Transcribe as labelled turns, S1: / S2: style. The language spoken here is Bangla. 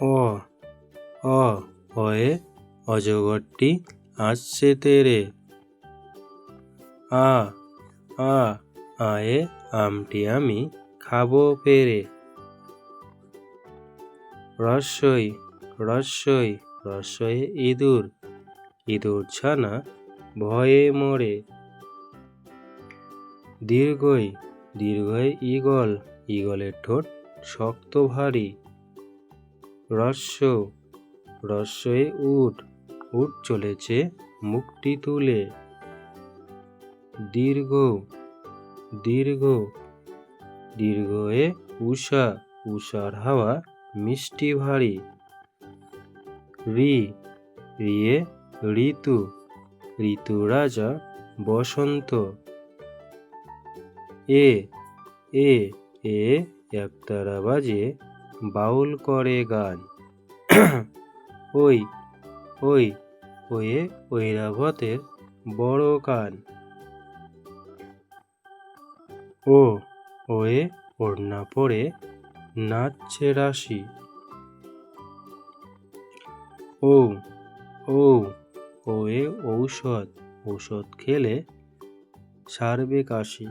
S1: অ অ অয়ে অজগরটি আসছে তেরে। আ আ, আয়ে আমটি আমি খাব পেরে রস্যই রস্যই রস্যয়ে ইঁদুর। ইঁদুর ছানা ভয়ে মরে। দীর্ঘই দীর্ঘয়ে ঈগল। ঈগলের ঠোঁট শক্ত ভারী। রস্য রস্যয়ে উট। উট চলেছে মুক্তি তুলে। দীর্ঘ। দীর্ঘ। দীর্ঘয়ে উষা উষার হাওয়া মিষ্টি ভারী। রি। রিয়ে ঋতু। ঋতু রাজা বসন্ত। এ। এ। এ। একতারা বাজে বাউল করে গান। ওই ওই, ওয়ে ঐরাবতের বড় কান ও, ওয়ে ওড়না পরে নাচছে রাশি। ও ও, ওয়ে ঔষধ ঔষধ খেলে সারবে কাশি।